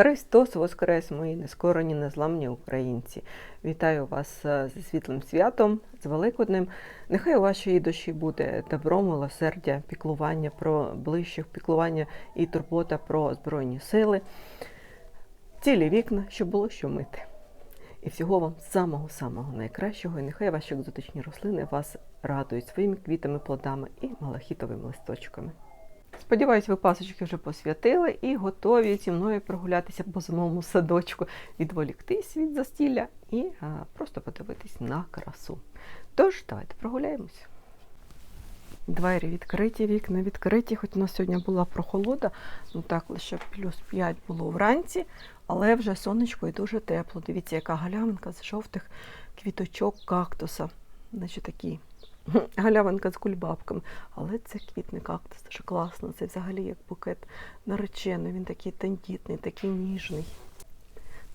Христос Воскрес, мої нескорені, незламні українці. Вітаю вас е, зі світлим святом, з Великоднем. Нехай у вашій душі буде добро, милосердя, піклування про ближчих, піклування і турбота про Збройні сили, цілі вікна, щоб було що мити. І всього вам самого-самого найкращого. І нехай ваші екзотичні рослини вас радують своїми квітами, плодами і малахітовими листочками. Сподіваюсь, ви пасочки вже посвятили і готові зі мною прогулятися по зимовому садочку, відволіктись від застілля і а, просто подивитись на красу. Тож, давайте прогуляємося. Двері відкриті, вікна відкриті, хоч у нас сьогодні була прохолода, ну так лише плюс 5 було вранці, але вже сонечко і дуже тепло. Дивіться, яка галявинка з жовтих квіточок кактуса. Значить такі галявинка з кульбабками. Але це квітний кактус, дуже класно. Це взагалі як букет наречений. Він такий тендітний, такий ніжний.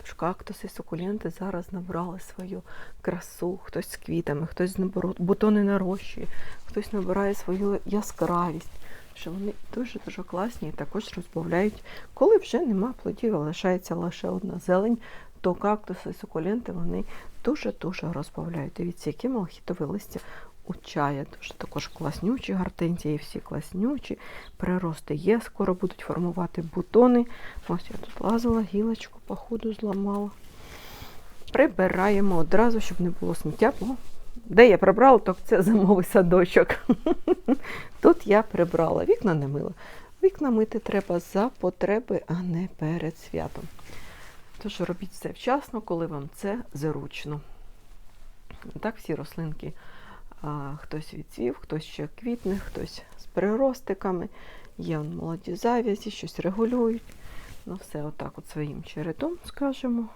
Тож кактуси, сукуленти зараз набрали свою красу, хтось з квітами, хтось бутони нарощує, хтось набирає свою яскравість. Що вони дуже-дуже класні і також розбавляють, коли вже нема плодів, а лишається лише одна зелень, то кактуси, сукуленти вони дуже-дуже розбавляють. Дивіться, які малахітові листя у чая. Дуже також класнючі гортензії, всі класнючі. Прирости є, скоро будуть формувати бутони. Ось я тут лазила, гілочку походу зламала. Прибираємо одразу, щоб не було сміття. Де я прибрала, то це зимовий садочок. Тут я прибрала. Вікна не мила. Вікна мити треба за потреби, а не перед святом. Тож робіть все вчасно, коли вам це зручно. Так всі рослинки. Хтось відцвів, хтось ще квітне, хтось з приростиками. Є молоді завязі, щось регулюють. Ну, все отак от своїм чередом, скажемо.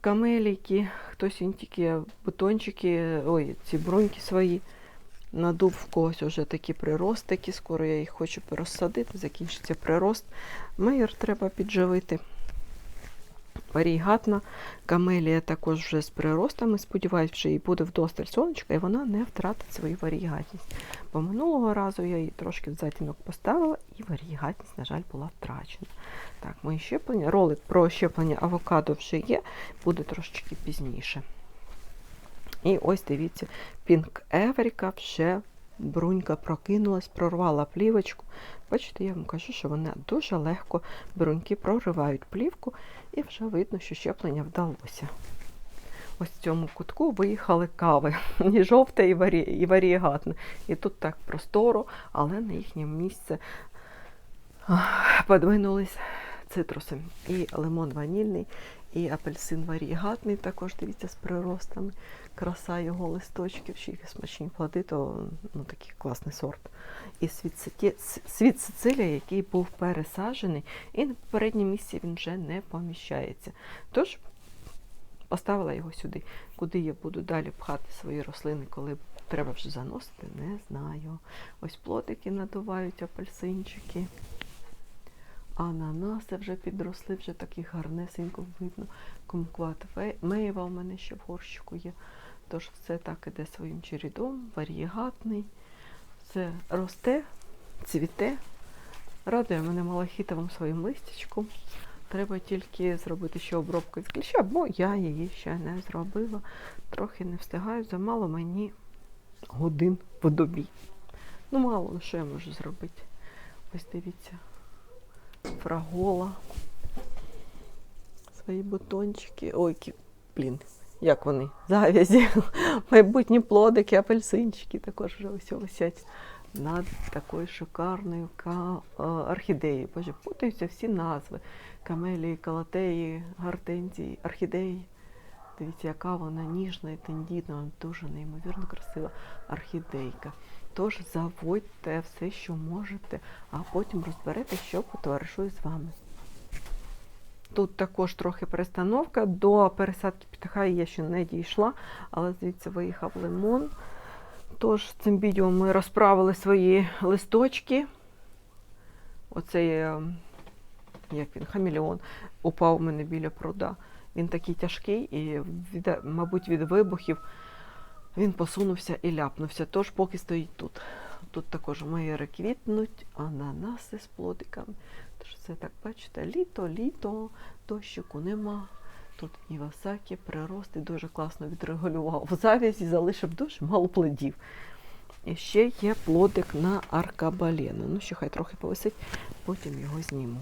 Камеліки, хтось тільки бутончики, ой, ці бруньки свої надув в когось вже такі приростики. Скоро я їх хочу пересадити, закінчиться прирост. Мейер треба підживити. Варігатна камелія також вже з приростами. Сподіваюсь, вже і буде вдосталь сонечка, і вона не втратить свою варігатність. Бо минулого разу я її трошки в затінок поставила, і варігатність, на жаль, була втрачена. Так, мої щеплення. Ролик про щеплення авокадо вже є, буде трошечки пізніше. І ось дивіться, Пінк Еверіка вже брунька прокинулась, прорвала плівочку. Бачите, я вам кажу, що вона дуже легко бруньки проривають плівку, і вже видно, що щеплення вдалося. Ось в цьому кутку виїхали кави, і жовте, і, варі... і варієгатне. І тут так просторо, але на їхнє місце подвинулись цитруси. І лимон ванільний, і апельсин варієгатний, також дивіться з приростами. Краса його листочків, ще які смачні плоди, то ну, такий класний сорт. І світ, Сицилія, який був пересаджений, і на попереднє місце він вже не поміщається. Тож поставила його сюди. Куди я буду далі пхати свої рослини, коли треба вже заносити, не знаю. Ось плотики надувають апельсинчики. Ананаси вже підросли, вже таких гарнесенько видно. Кумкват мейва у мене ще в горщику є. Тож все так іде своїм чередом, варієгатний. Все росте, цвіте. Радує мене малахітовим своїм листячком. Треба тільки зробити ще обробку від кліща, бо я її ще не зробила. Трохи не встигаю, замало мені годин по добі. Ну, мало, що я можу зробити? Ось дивіться. Фрагола. Свої бутончики. Ой, кі... блін, як вони? Завязі. Майбутні плодики, апельсинчики також вже ось висять над такою шикарною ка... е, орхідеєю. Боже, путаються всі назви. Камелії, калатеї, гортензії, орхідеї. Дивіться, яка вона ніжна і тендітна, вона дуже неймовірно красива орхідейка. Тож заводьте все, що можете, а потім розберете, що потоваришує з вами. Тут також трохи перестановка. До пересадки птаха я ще не дійшла, але звідси виїхав лимон. Тож цим відео ми розправили свої листочки. Оцей, е, як він, хамелеон, упав у мене біля пруда. Він такий тяжкий і, мабуть, від вибухів він посунувся і ляпнувся. Тож поки стоїть тут. Тут також мейери квітнуть, ананаси з плодиками. Тож це так, бачите, літо, літо, дощику нема. Тут Івасакі прирости дуже класно відрегулював завязь і залишив дуже мало плодів. І ще є плодик на аркабалена. Ну, ще хай трохи повисить, потім його зніму.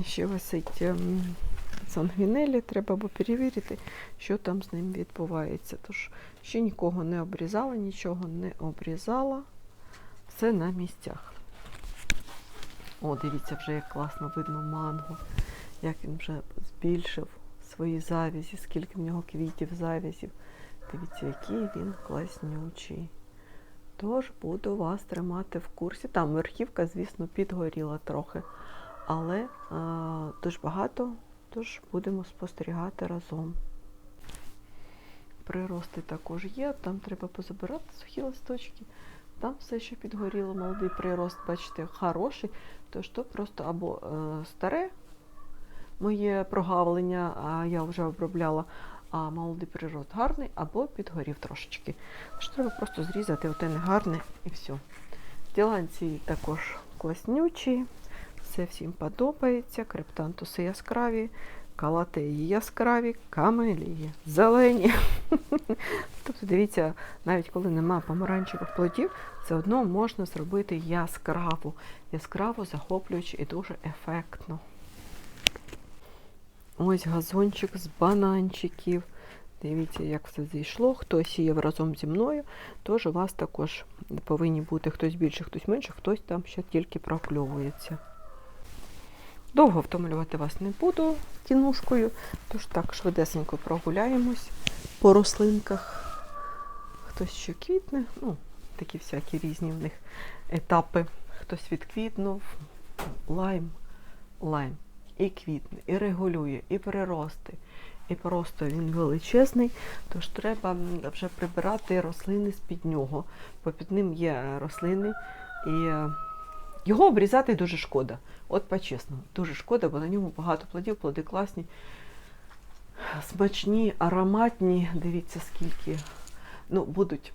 І ще висить ем, сангвінелі, треба було перевірити, що там з ним відбувається. Тож ще нікого не обрізала, нічого не обрізала. Все на місцях. О, дивіться, вже як класно видно манго, як він вже збільшив свої завязі, скільки в нього квітів завязів. Дивіться, який він класнючий. Тож буду вас тримати в курсі. Там верхівка, звісно, підгоріла трохи, але а, дуже багато, тож будемо спостерігати разом. Прирости також є, там треба позабирати сухі листочки. Там все ще підгоріло, молодий прирост, бачите, хороший. Тож то просто або е, старе моє прогавлення, а я вже обробляла, а молодий прирост гарний, або підгорів трошечки. Тож треба просто зрізати оте негарне і все. Діланці також класнючі, все всім подобається. Криптантуси яскраві, калатеї яскраві, камелії зелені. Тобто, дивіться, навіть коли нема помаранчевих плодів, все одно можна зробити яскраву, яскраво захоплюючи і дуже ефектно. Ось газончик з бананчиків. Дивіться, як все зійшло. Хто сіяв разом зі мною, тож у вас також повинні бути хтось більше, хтось менше, хтось там ще тільки прокльовується. Довго втомлювати вас не буду тінушкою, тож так швидесенько прогуляємось по рослинках. Хтось ще квітне, ну, такі всякі різні в них етапи. Хтось відквітнув, лайм, лайм. І квітне, і регулює, і перерости. І просто він величезний, тож треба вже прибирати рослини з-під нього, бо під ним є рослини, і е, його обрізати дуже шкода. От по-чесному, дуже шкода, бо на ньому багато плодів, плоди класні, смачні, ароматні. Дивіться, скільки ну, будуть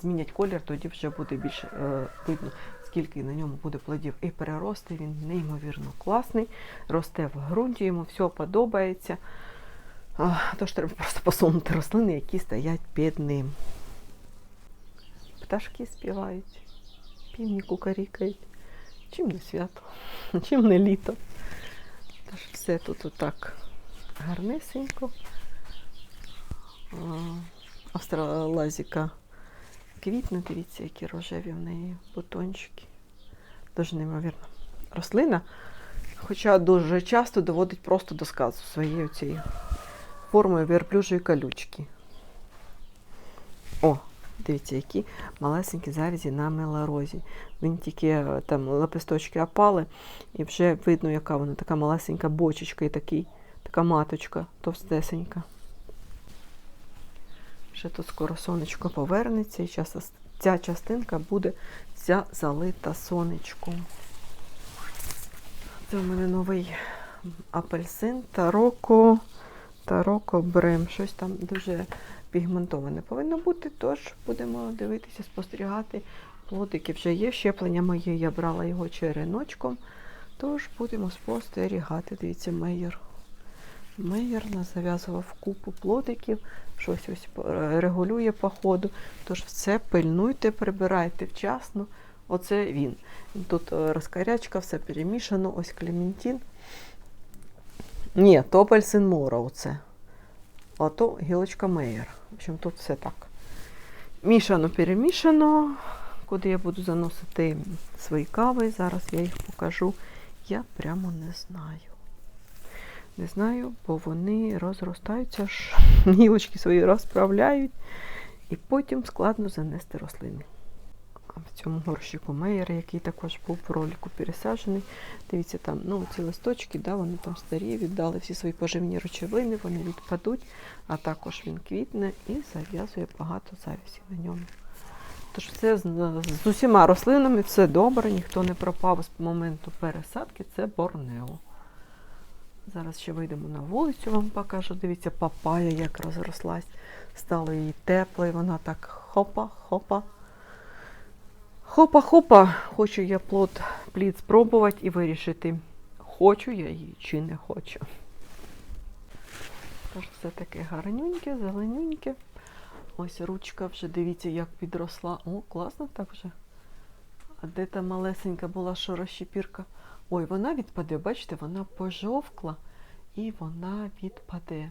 змінять колір, тоді вже буде більше е, видно, скільки на ньому буде плодів і перерости. Він неймовірно класний, росте в ґрунті, йому все подобається. Тож треба просто посунути рослини, які стоять під ним. Пташки співають, півні кукарікають. Чим не свято, чим не літо. Тож все тут отак гарнесенько. Австралазіка квітне, дивіться, які рожеві в неї бутончики. Дуже неймовірно. Рослина, хоча дуже часто доводить просто до сказу своєю цією формою верблюжої колючки. О, дивіться, які малесенькі завязі на меларозі. Він тільки е, там лепесточки опали, і вже видно, яка вона така малесенька бочечка і такий, така маточка товстесенька. Ще тут скоро сонечко повернеться, і ця частинка буде вся залита сонечком. Це у мене новий апельсин Тароко, Тароко Брем. Щось там дуже пігментоване повинно бути, тож будемо дивитися, спостерігати. Плодики вже є, щеплення моє, я брала його череночком. Тож будемо спостерігати. Дивіться, мейер. Мейер нас зав'язував купу плодиків, щось ось регулює по ходу. Тож все пильнуйте, прибирайте вчасно. Оце він. Тут е, розкарячка, все перемішано, ось клементін. Ні, то апельсин Мора оце. А то гілочка Мейер. В общем, тут все так. Мішано, перемішано. Куди я буду заносити свої кави, зараз я їх покажу. Я прямо не знаю. Не знаю, бо вони розростаються, ж гілочки свої розправляють, і потім складно занести рослини. В цьому горщику Мейера, який також був в ролику пересаджений. Дивіться, там ну, ці листочки, да, вони там старі, віддали всі свої поживні речовини, вони відпадуть, а також він квітне і зав'язує багато завісів на ньому. Тож все з, з усіма рослинами все добре, ніхто не пропав з моменту пересадки, це Борнео. Зараз ще вийдемо на вулицю, вам покажу. Дивіться, папая як розрослась. Стало їй тепло, і вона так хопа, хопа. Хопа-хопа, хочу я плод плід спробувати і вирішити, хочу я її чи не хочу. Тож все таке гарнюньке, зеленюньке. Ось ручка вже, дивіться, як підросла. О, класно так вже. А де та малесенька була шорощепірка? Ой, вона відпаде, бачите, вона пожовкла і вона відпаде.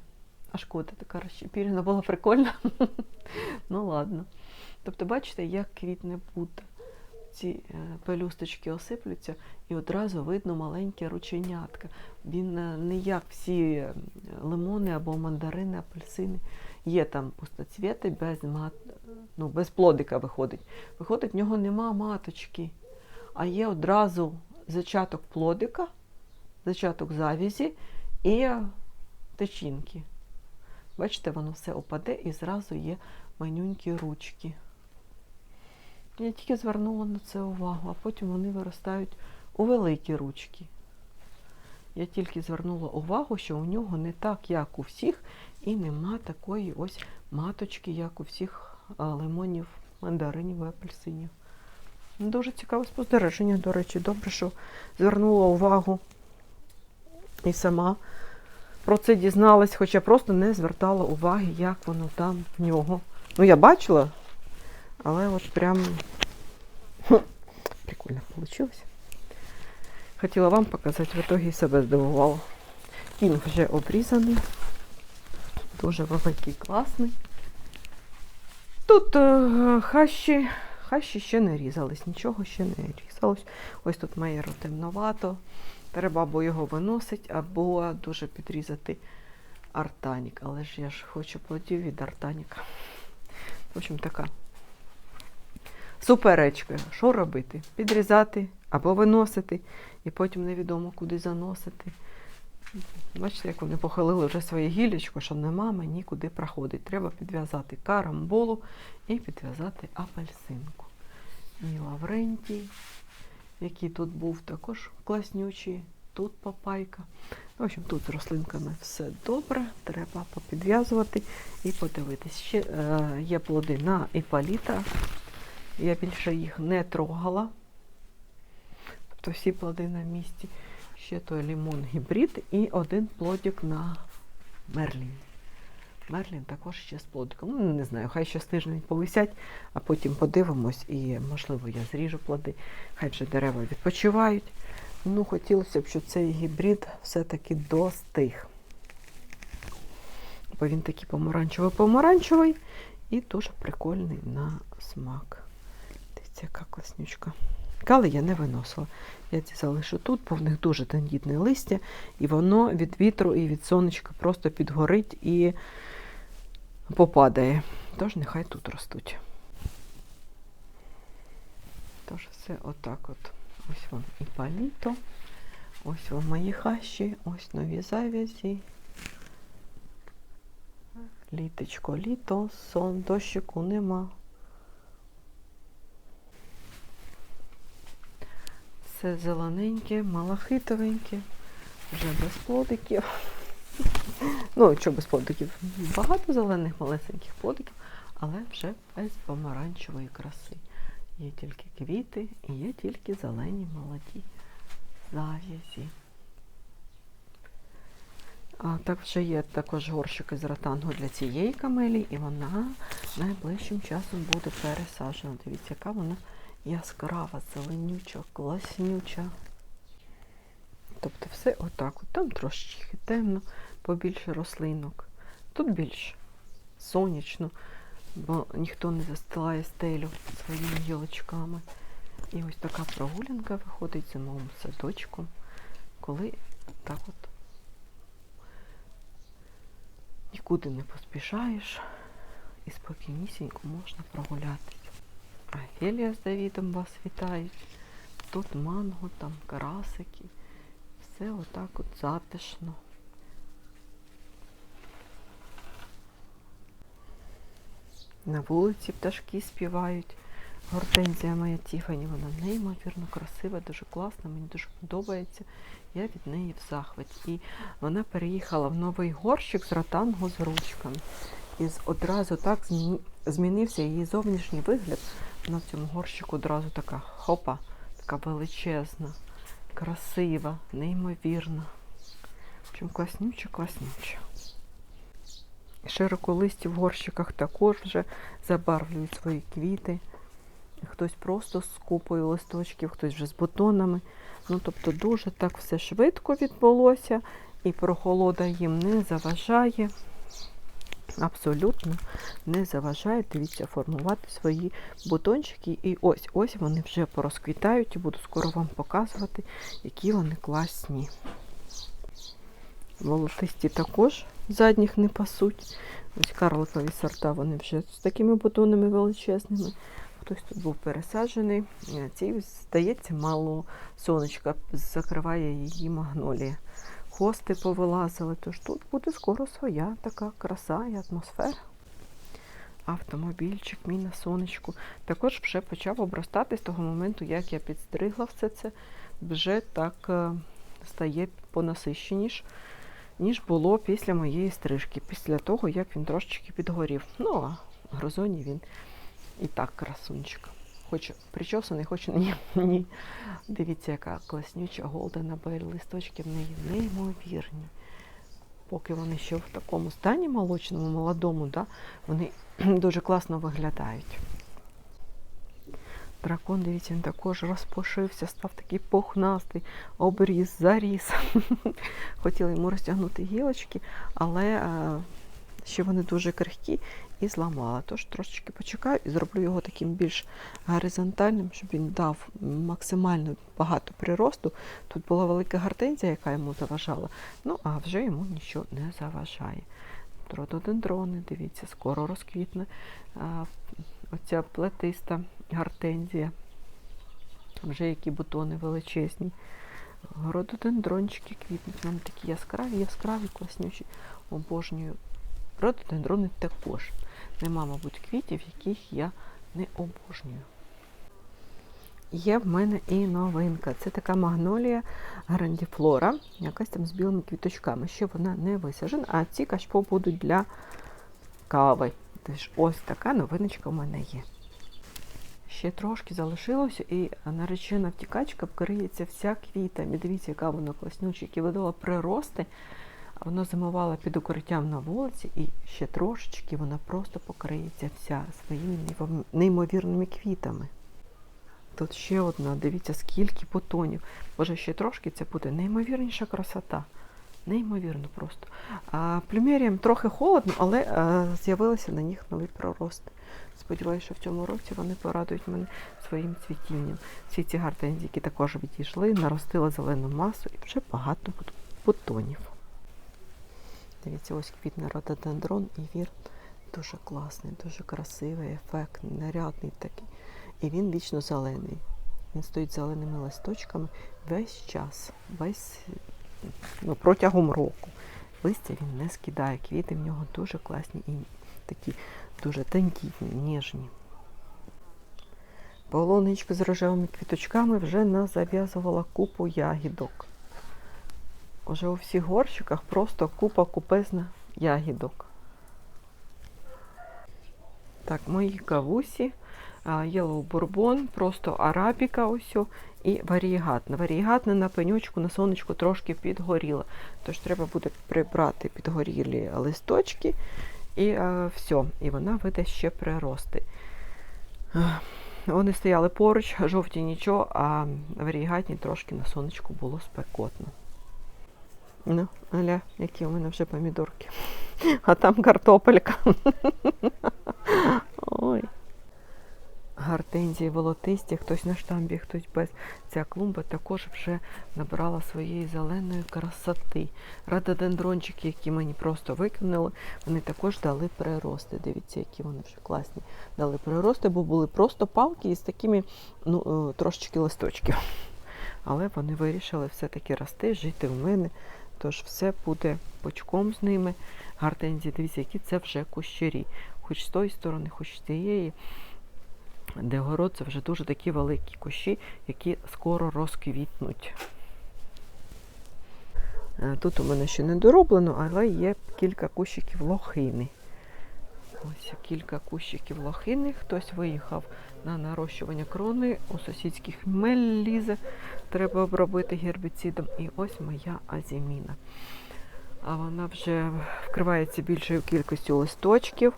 А шкода, така розщепірена була прикольна. ну ладно. Тобто, бачите, як квітне буде. Ці е, пелюсточки осиплються і одразу видно маленьке рученятка. Він е, не як всі е, лимони або мандарини, апельсини. Є там пустоцвіти без мат... ну, без плодика виходить. Виходить, в нього нема маточки, а є одразу зачаток плодика, зачаток завязі і течінки. Бачите, воно все опаде і зразу є манюнькі ручки. Я тільки звернула на це увагу, а потім вони виростають у великі ручки. Я тільки звернула увагу, що у нього не так, як у всіх, і нема такої ось маточки, як у всіх лимонів, мандаринів апельсинів. Дуже цікаве спостереження, до речі, добре, що звернула увагу і сама про це дізналась, хоча просто не звертала уваги, як воно там в нього. Ну, я бачила, але от прям прикольно вийшло. Хотіла вам показати, в ітогі себе здивувала. Кінг вже обрізаний. Дуже великий, класний. Тут е, хащі, хащі ще не різались, нічого ще не різалось. Ось тут має темновато. Треба або його виносити, або дуже підрізати артанік. Але ж я ж хочу плодів від артаніка. В общем, така суперечка. Що робити? Підрізати або виносити, і потім невідомо куди заносити. Бачите, як вони похилили вже своє гіллячко, що нема мені куди проходить. Треба підв'язати карамболу і підв'язати апельсинку. І лаврентій, який тут був також класнючий, тут папайка. В общем, тут з рослинками все добре, треба попідв'язувати і подивитись. Ще е, є плоди на іпаліта. Я більше їх не трогала. Тобто всі плоди на місці. Ще той лімон гібрид і один плодик на Мерлін. Мерлін також ще з плодиком. Ну, не знаю, хай ще з тиждень повисять, а потім подивимось і, можливо, я зріжу плоди. Хай вже дерева відпочивають. Ну, хотілося б, щоб цей гібрид все-таки достиг. Бо він такий помаранчевий-помаранчевий і дуже прикольний на смак. Дивіться, яка класнючка. Кали я не виносила. Я ці залишу тут, бо в них дуже тендітне листя, і воно від вітру і від сонечка просто підгорить і попадає. Тож нехай тут ростуть. Тож все отак от. Ось вам і паліто, ось вам мої хащі, ось нові завязі. Літочко, літо, сон, дощику нема. Все зелененьке, малахитовеньке, вже без плодиків. Ну, що без плодиків? Багато зелених малесеньких плодиків, але вже без помаранчевої краси. Є тільки квіти і є тільки зелені молоді зав'язі. А так вже є також горщики з ротангу для цієї камелі, і вона найближчим часом буде пересаджена. Дивіться, яка вона яскрава, зеленюча, класнюча. Тобто все отак. Там трошечки темно, побільше рослинок. Тут більш сонячно, бо ніхто не застилає стелю своїми гілочками. І ось така прогулянка виходить в зимовому садочку, коли так от нікуди не поспішаєш і спокійнісінько можна прогулятися. Афелія з Давідом вас вітають. Тут манго, там карасики. Все отак от затишно. На вулиці пташки співають. Гортензія моя Тіфані, вона неймовірно красива, дуже класна, мені дуже подобається. Я від неї в захваті. І вона переїхала в новий горщик з ротангу з ручками. І одразу так змінився її зовнішній вигляд. На цьому горщику одразу така хопа, така величезна, красива, неймовірна. Чим класнюча, класнюча. Широколисті в горщиках також вже забарвлюють свої квіти. Хтось просто з купою листочків, хтось вже з бутонами. Ну, тобто дуже так все швидко відбулося, і прохолода їм не заважає. Абсолютно не заважає, дивіться, формувати свої бутончики. І ось ось вони вже порозквітають і буду скоро вам показувати, які вони класні. Волотисті також задніх не пасуть. Ось карликові сорта, вони вже з такими бутонами величезними. Хтось тут був пересаджений. Цій, здається, мало сонечка закриває її магнолія. Хости повилазили, тож тут буде скоро своя така краса і атмосфера. Автомобільчик мій на сонечку. Також вже почав обростати з того моменту, як я підстригла все це, вже так е, стає понасищеніш, ніж було після моєї стрижки, після того, як він трошечки підгорів. Ну, а грозоні він і так красунчик. Хоч причосаний, хоч ні. ні. Дивіться, яка класнюча голдена бель. Листочки в неї неймовірні. Поки вони ще в такому стані молочному, молодому, да, вони дуже класно виглядають. Дракон, дивіться, він також розпошився, став такий пухнастий, обріз, заріс. Хотіла йому розтягнути гілочки, але ще вони дуже крихкі і зламала. Тож трошечки почекаю і зроблю його таким більш горизонтальним, щоб він дав максимально багато приросту. Тут була велика гортензія, яка йому заважала, ну а вже йому нічого не заважає. Рододендрони, дивіться, скоро розквітне. Оця плетиста гортензія. Вже які бутони величезні. Рододендрончики квітнуть. Вони такі яскраві, яскраві, класнючі. Обожнюю. Рододендрони також. Нема, мабуть, квітів, яких я не обожнюю. Є в мене і новинка. Це така магнолія грандіфлора, якась там з білими квіточками. Ще вона не висаджена, а ці кашпо будуть для кави. Тож ось така новиночка в мене є. Ще трошки залишилося, і наречена втікачка вкриється вся квітами. Дивіться, яка вона класнюча, які видала прирости. Вона зимувала під укриттям на вулиці, і ще трошечки вона просто покриється вся своїми неймовірними квітами. Тут ще одна, дивіться, скільки бутонів. Боже, ще трошки це буде неймовірніша красота. Неймовірно просто. А, Плюмеріям трохи холодно, але з'явилися на них нові прорости. Сподіваюся, що в цьому році вони порадують мене своїм цвітінням. Всі ці гартензики також відійшли, наростили зелену масу і вже багато бутонів. Дивіться, ось квітне рододендрон і вір. Дуже класний, дуже красивий, ефектний, нарядний такий. І він вічно зелений. Він стоїть зеленими листочками весь час, весь ну, протягом року. Листя він не скидає, квіти в нього дуже класні і такі дуже тендітні, ніжні. Полоничка з рожевими квіточками вже назав'язувала купу ягідок. Уже у всіх горщиках просто купа купезна ягідок. Так, мої кавусі, Yellow Bourbon, просто арабіка ось і варієгатна. Варієгатна на пенючку, на сонечку трошки підгоріла. Тож треба буде прибрати підгорілі листочки і а, все. І вона виде ще прирости. Вони стояли поруч, жовті нічого, а варієгатні трошки на сонечку було спекотно. Ну, аля, які у мене вже помідорки. А там картопелька. Ой. Гортензії волотисті, хтось на штамбі, хтось без. Ця клумба також вже набрала своєї зеленої красоти. Радодендрончики, які мені просто викинули, вони також дали прирости. Дивіться, які вони вже класні. Дали прирости, бо були просто палки із такими ну, трошечки листочків. Але вони вирішили все-таки рости, жити в мене. Тож все буде бочком з ними. Гортензії, дивіться, які це вже кущарі. Хоч з тої сторони, хоч з цієї, де город, це вже дуже такі великі кущі, які скоро розквітнуть. Тут у мене ще не дороблено, але є кілька кущиків лохини. Ось кілька кущиків лохини. Хтось виїхав на нарощування крони, у сусідських хмель. Треба обробити гербіцидом. І ось моя азіміна. А вона вже вкривається більшою кількістю листочків.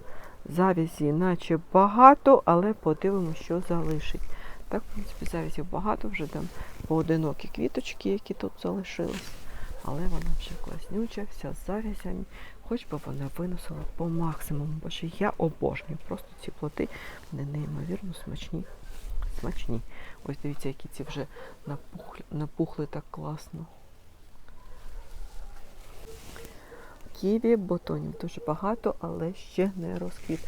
Завязі наче багато, але подивимося, що залишить. Так, в принципі, завязів багато, вже там поодинокі квіточки, які тут залишились. Але вона вже класнюча, вся з завязями. Хоч би вона виносила по максимуму, бо що я обожнюю. Просто ці плоти вони неймовірно смачні. Смачні. Ось дивіться, які ці вже напухли, напухли так класно. Ківі, бутонів дуже багато, але ще не розквіт.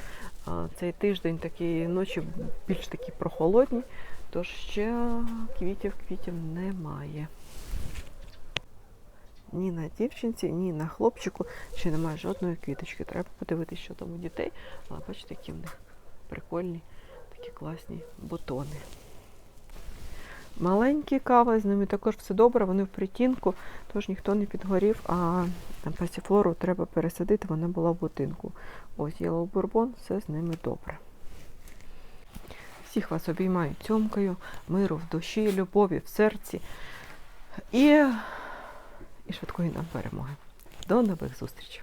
Цей тиждень такі ночі більш такі прохолодні, тож ще квітів квітів немає. Ні на дівчинці, ні на хлопчику ще немає жодної квіточки. Треба подивитися, що там у дітей. Але бачите, які в них прикольні, такі класні бутони. Маленькі кави, з ними також все добре, вони в притінку, тож ніхто не підгорів, а пасіфлору треба пересадити, вона була в будинку. Ось Yellow Bourbon, все з ними добре. Всіх вас обіймаю цьомкою, миру в душі, любові в серці і, і швидкої нам перемоги. До нових зустрічей!